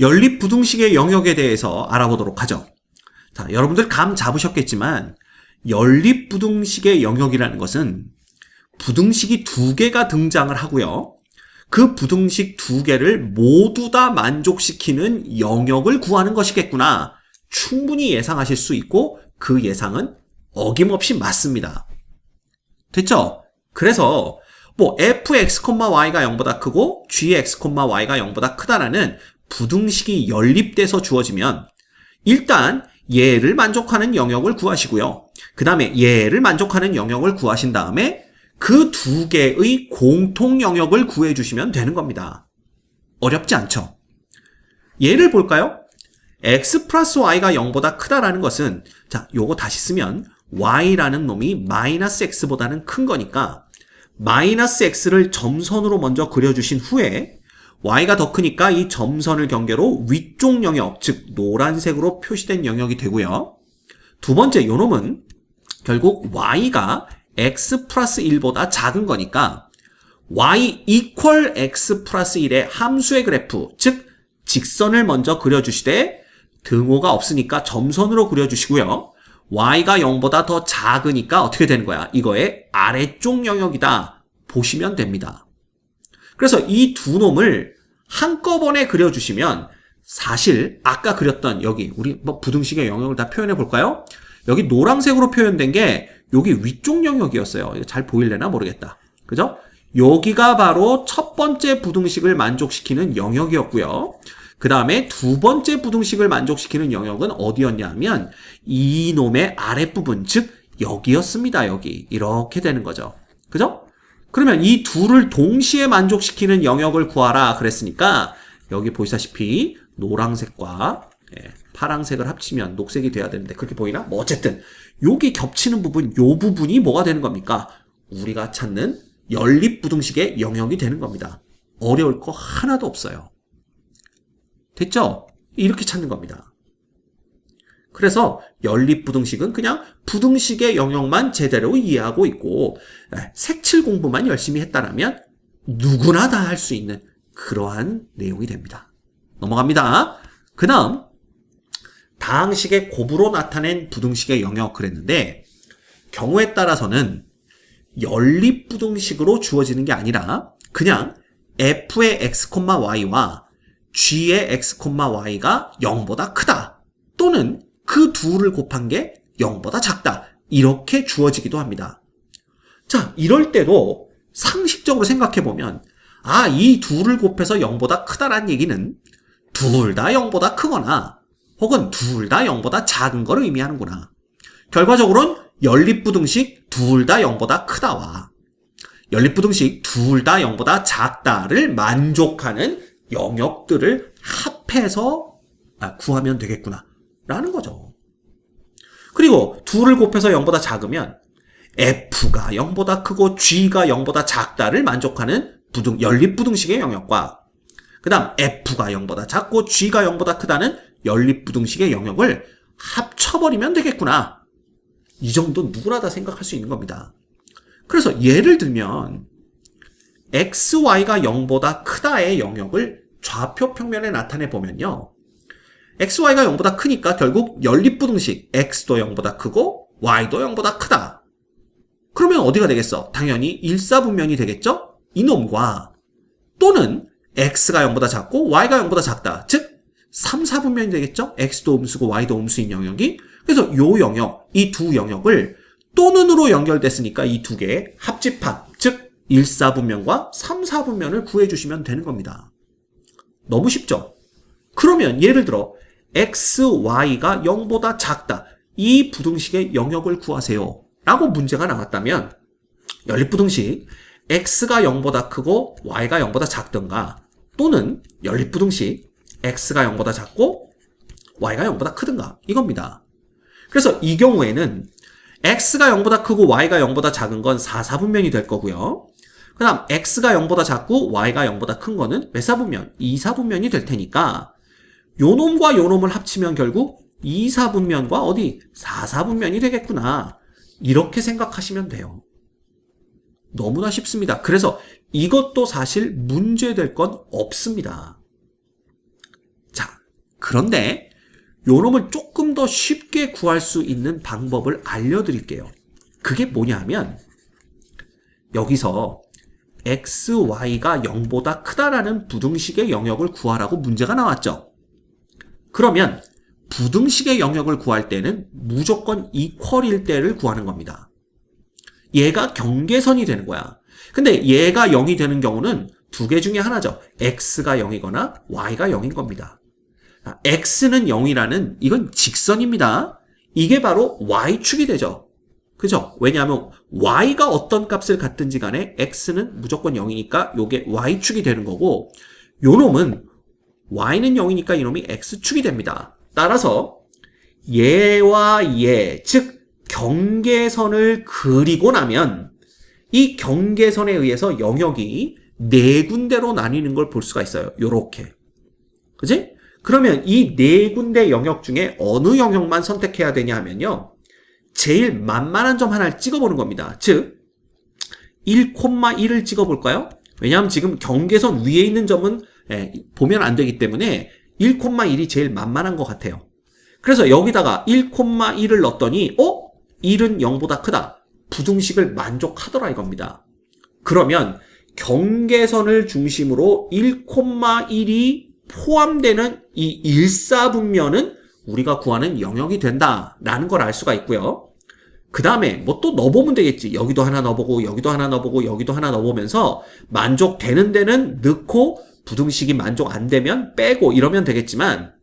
연립부등식의 영역에 대해서 알아보도록 하죠. 자, 여러분들 감 잡으셨겠지만 연립부등식의 영역이라는 것은 부등식이 두 개가 등장을 하고요. 그 부등식 두 개를 모두 다 만족시키는 영역을 구하는 것이겠구나. 충분히 예상하실 수 있고 그 예상은 어김없이 맞습니다. 됐죠? 그래서 뭐 fx, y가 0보다 크고 gx, y가 0보다 크다라는 부등식이 연립돼서 주어지면 일단 얘를 만족하는 영역을 구하시고요. 그 다음에 얘를 만족하는 영역을 구하신 다음에 그 두 개의 공통 영역을 구해주시면 되는 겁니다. 어렵지 않죠? 예를 볼까요? x 플러스 y가 0보다 크다라는 것은 자, 요거 다시 쓰면 y라는 놈이 마이너스 x보다는 큰 거니까 마이너스 x를 점선으로 먼저 그려주신 후에 y가 더 크니까 이 점선을 경계로 위쪽 영역, 즉 노란색으로 표시된 영역이 되고요. 두 번째 요 놈은 결국 y가 x 플러스 1보다 작은 거니까 y 이퀄 x 플러스 1의 함수의 그래프, 즉 직선을 먼저 그려주시되 등호가 없으니까 점선으로 그려주시고요. y가 0보다 더 작으니까 어떻게 되는 거야? 이거의 아래쪽 영역이다. 보시면 됩니다. 그래서 이 두 놈을 한꺼번에 그려주시면 사실 아까 그렸던 여기 우리 뭐 부등식의 영역을 다 표현해 볼까요? 여기 노란색으로 표현된 게 여기 위쪽 영역이었어요. 잘 보일래나 모르겠다. 그죠? 여기가 바로 첫 번째 부등식을 만족시키는 영역이었고요. 그 다음에 두 번째 부등식을 만족시키는 영역은 어디였냐 하면 이놈의 아랫부분, 즉 여기였습니다. 여기. 이렇게 되는 거죠. 그죠? 그러면 이 둘을 동시에 만족시키는 영역을 구하라 그랬으니까 여기 보시다시피 노란색과 예, 파랑색을 합치면 녹색이 돼야 되는데 그렇게 보이나? 뭐 어쨌든 여기 겹치는 부분, 요 부분이 뭐가 되는 겁니까? 우리가 찾는 연립부등식의 영역이 되는 겁니다. 어려울 거 하나도 없어요. 됐죠? 이렇게 찾는 겁니다. 그래서 연립부등식은 그냥 부등식의 영역만 제대로 이해하고 있고 에, 색칠 공부만 열심히 했다라면 누구나 다 할 수 있는 그러한 내용이 됩니다. 넘어갑니다. 그 다음 다항식의 곱으로 나타낸 부등식의 영역 그랬는데 경우에 따라서는 연립부등식으로 주어지는 게 아니라 그냥 f의 x, y와 g의 x, y가 0보다 크다 또는 그 둘을 곱한 게 0보다 작다 이렇게 주어지기도 합니다. 자, 이럴 때도 상식적으로 생각해 보면 아, 이 둘을 곱해서 0보다 크다란 얘기는 둘 다 0보다 크거나 혹은 둘 다 0보다 작은 걸 의미하는구나. 결과적으로는 연립부등식 둘 다 0보다 크다와 연립부등식 둘 다 0보다 작다를 만족하는 영역들을 합해서 아, 구하면 되겠구나. 라는 거죠. 그리고 둘을 곱해서 0보다 작으면 f가 0보다 크고 g가 0보다 작다를 만족하는 부등, 연립부등식의 영역과 그 다음 f가 0보다 작고 g가 0보다 크다는 연립부등식의 영역을 합쳐버리면 되겠구나. 이 정도 누구나 다 생각할 수 있는 겁니다. 그래서 예를 들면 xy가 0보다 크다의 영역을 좌표 평면에 나타내 보면요. Xy가 0보다 크니까 결국 연립부등식 x도 0보다 크고 y도 0보다 크다. 그러면 어디가 되겠어? 당연히 일사분면이 되겠죠? 이놈과 또는 x가 0보다 작고 y가 0보다 작다. 즉 3, 4분면이 되겠죠? x도 음수고 y도 음수인 영역이. 그래서 요 영역, 이 두 영역을 또는으로 연결됐으니까 이 두 개의 합집합, 즉 1, 4분면과 3, 4분면을 구해주시면 되는 겁니다. 너무 쉽죠? 그러면 예를 들어 x, y가 0보다 작다. 이 부등식의 영역을 구하세요. 라고 문제가 나왔다면 연립부등식 x가 0보다 크고 y가 0보다 작던가 또는 연립부등식 x가 0보다 작고 y가 0보다 크든가 이겁니다. 그래서 이 경우에는 x가 0보다 크고 y가 0보다 작은 건 4, 4분면이 될 거고요. 그 다음 x가 0보다 작고 y가 0보다 큰 거는 몇 사분면? 2, 4분면이 될 테니까 요 놈과 요 놈을 합치면 결국 2, 4분면과 어디 4, 4분면이 되겠구나. 이렇게 생각하시면 돼요. 너무나 쉽습니다. 그래서 이것도 사실 문제될 건 없습니다. 자, 그런데 요놈을 조금 더 쉽게 구할 수 있는 방법을 알려드릴게요. 그게 뭐냐면 여기서 x, y가 0보다 크다라는 부등식의 영역을 구하라고 문제가 나왔죠. 그러면 부등식의 영역을 구할 때는 무조건 이퀄일 때를 구하는 겁니다. 얘가 경계선이 되는 거야. 근데 얘가 0이 되는 경우는 두 개 중에 하나죠. x가 0이거나 y가 0인 겁니다. 아, x는 0이라는 이건 직선입니다. 이게 바로 y축이 되죠. 그죠? 왜냐하면 y가 어떤 값을 갖든지 간에 x는 무조건 0이니까 요게 y축이 되는 거고 요 놈은 y는 0이니까 이놈이 x축이 됩니다. 따라서 얘와 얘, 즉 경계선을 그리고 나면 이 경계선에 의해서 영역이 네 군데로 나뉘는 걸 볼 수가 있어요. 요렇게. 그지? 그러면 이 네 군데 영역 중에 어느 영역만 선택해야 되냐 하면요. 제일 만만한 점 하나를 찍어보는 겁니다. 즉, 1,1을 찍어볼까요? 왜냐하면 지금 경계선 위에 있는 점은 예, 보면 안 되기 때문에 1,1이 제일 만만한 것 같아요. 그래서 여기다가 1,1을 넣었더니 어? 1은 0보다 크다. 부등식을 만족하더라 이겁니다. 그러면 경계선을 중심으로 1,1이 포함되는 이 일사분면은 우리가 구하는 영역이 된다라는 걸 알 수가 있고요. 그 다음에 뭐 또 넣어보면 되겠지. 여기도 하나 넣어보고 여기도 하나 넣어보고 여기도 하나 넣어보면서 만족되는 데는 넣고 부등식이 만족 안 되면 빼고 이러면 되겠지만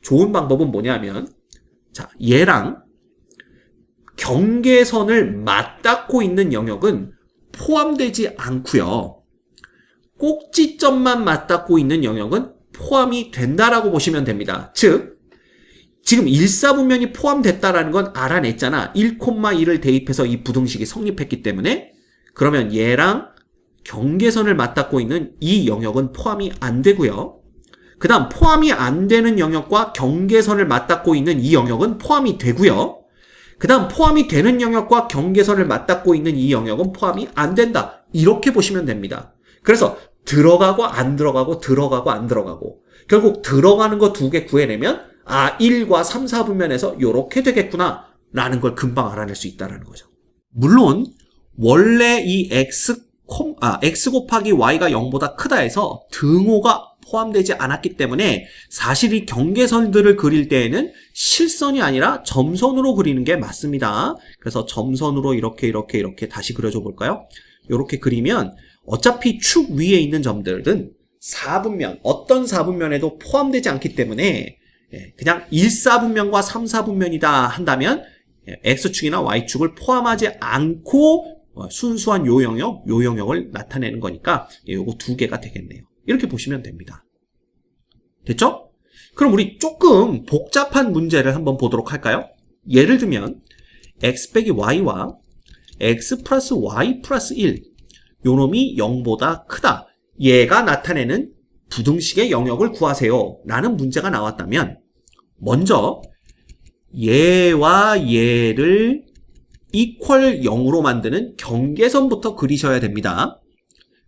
좋은 방법은 뭐냐면 자 얘랑 경계선을 맞닿고 있는 영역은 포함되지 않고요. 꼭지점만 맞닿고 있는 영역은 포함이 된다라고 보시면 됩니다. 즉 지금 일사분면이 포함됐다라는 건 알아냈잖아. 1,1을 대입해서 이 부등식이 성립했기 때문에 그러면 얘랑 경계선을 맞닿고 있는 이 영역은 포함이 안 되고요. 그 다음 포함이 안 되는 영역과 경계선을 맞닿고 있는 이 영역은 포함이 되고요. 그 다음 포함이 되는 영역과 경계선을 맞닿고 있는 이 영역은 포함이 안 된다. 이렇게 보시면 됩니다. 그래서 들어가고 안 들어가고 들어가고 안 들어가고 결국 들어가는 거 두 개 구해내면 아 1과 3, 4분면에서 이렇게 되겠구나 라는 걸 금방 알아낼 수 있다는 거죠. 물론 원래 이 x, 아, x 곱하기 y가 0보다 크다 해서 등호가 포함되지 않았기 때문에 사실 이 경계선들을 그릴 때에는 실선이 아니라 점선으로 그리는 게 맞습니다. 그래서 점선으로 이렇게 이렇게 이렇게 다시 그려줘 볼까요? 이렇게 그리면 어차피 축 위에 있는 점들은 4분면, 어떤 4분면에도 포함되지 않기 때문에 예, 그냥 1사분면과 3사분면이다 한다면 예, X축이나 Y축을 포함하지 않고 어, 순수한 요 영역, 요 영역을 나타내는 거니까 예, 요거 두 개가 되겠네요. 이렇게 보시면 됩니다. 됐죠? 그럼 우리 조금 복잡한 문제를 한번 보도록 할까요? 예를 들면 x 빼기 y와 x 플러스 y 플러스 1 요놈이 0보다 크다. 얘가 나타내는 부등식의 영역을 구하세요. 라는 문제가 나왔다면 먼저 얘와 얘를 이퀄 0으로 만드는 경계선부터 그리셔야 됩니다.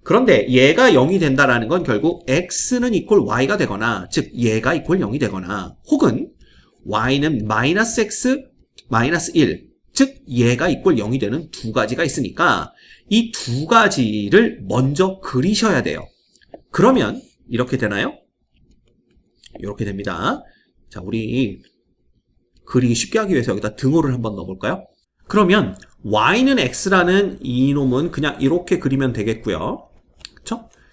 그런데 얘가 0이 된다라는 건 결국 x는 이퀄 y가 되거나 즉 얘가 이퀄 0이 되거나 혹은 y는 마이너스 x 마이너스 1, 즉 얘가 이퀄 0이 되는 두 가지가 있으니까 이 두 가지를 먼저 그리셔야 돼요. 그러면 이렇게 되나요? 이렇게 됩니다. 자, 우리 그리기 쉽게 하기 위해서 여기다 등호를 한번 넣어볼까요? 그러면 y는 x라는 이놈은 그냥 이렇게 그리면 되겠고요.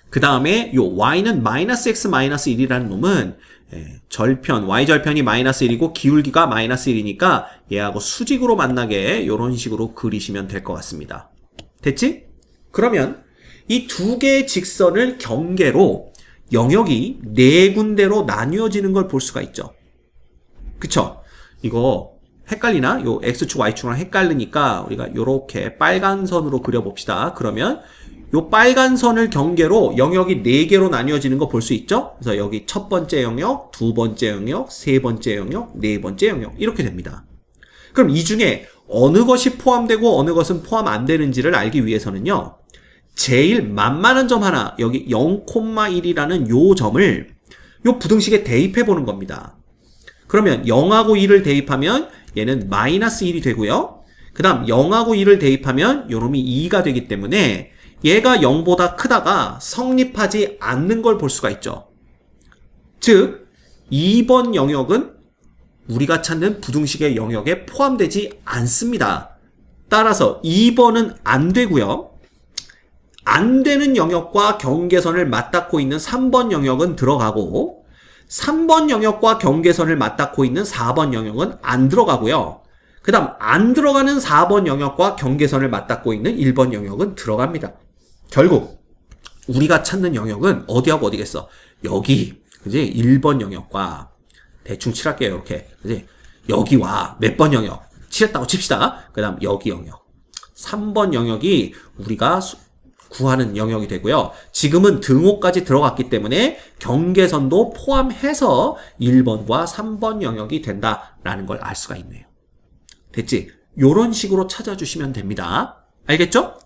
그 다음에 요 y는 마이너스 x 마이너스 1이라는 놈은 예, 절편, y절편이 마이너스 1이고 기울기가 마이너스 1이니까 얘하고 수직으로 만나게 이런 식으로 그리시면 될 것 같습니다. 됐지? 그러면 이 두 개의 직선을 경계로 영역이 네 군데로 나뉘어지는 걸 볼 수가 있죠. 그쵸? 이거 헷갈리나? 요 x축, y축이랑 헷갈리니까 우리가 요렇게 빨간 선으로 그려봅시다. 그러면 요 빨간 선을 경계로 영역이 4개로 나뉘어지는 거 볼 수 있죠? 그래서 여기 첫 번째 영역, 두 번째 영역, 세 번째 영역, 네 번째 영역 이렇게 됩니다. 그럼 이 중에 어느 것이 포함되고 어느 것은 포함 안 되는지를 알기 위해서는요. 제일 만만한 점 하나, 여기 0,1이라는 요 점을 요 부등식에 대입해 보는 겁니다. 그러면 0하고 2를 대입하면 얘는 마이너스 1이 되고요. 그 다음 0하고 2를 대입하면 요놈이 2가 되기 때문에 얘가 0보다 크다가 성립하지 않는 걸 볼 수가 있죠. 즉 2번 영역은 우리가 찾는 부등식의 영역에 포함되지 않습니다. 따라서 2번은 안 되고요. 안 되는 영역과 경계선을 맞닿고 있는 3번 영역은 들어가고 3번 영역과 경계선을 맞닿고 있는 4번 영역은 안 들어가고요. 그 다음 안 들어가는 4번 영역과 경계선을 맞닿고 있는 1번 영역은 들어갑니다. 결국 우리가 찾는 영역은 어디하고 어디겠어? 여기 그지? 1번 영역과 대충 칠할게요 이렇게 그지? 여기와 몇 번 영역 칠했다고 칩시다. 그 다음 여기 영역 3번 영역이 우리가 수- 구하는 영역이 되고요. 지금은 등호까지 들어갔기 때문에 경계선도 포함해서 1번과 3번 영역이 된다라는 걸 알 수가 있네요. 됐지? 요런 식으로 찾아주시면 됩니다. 알겠죠?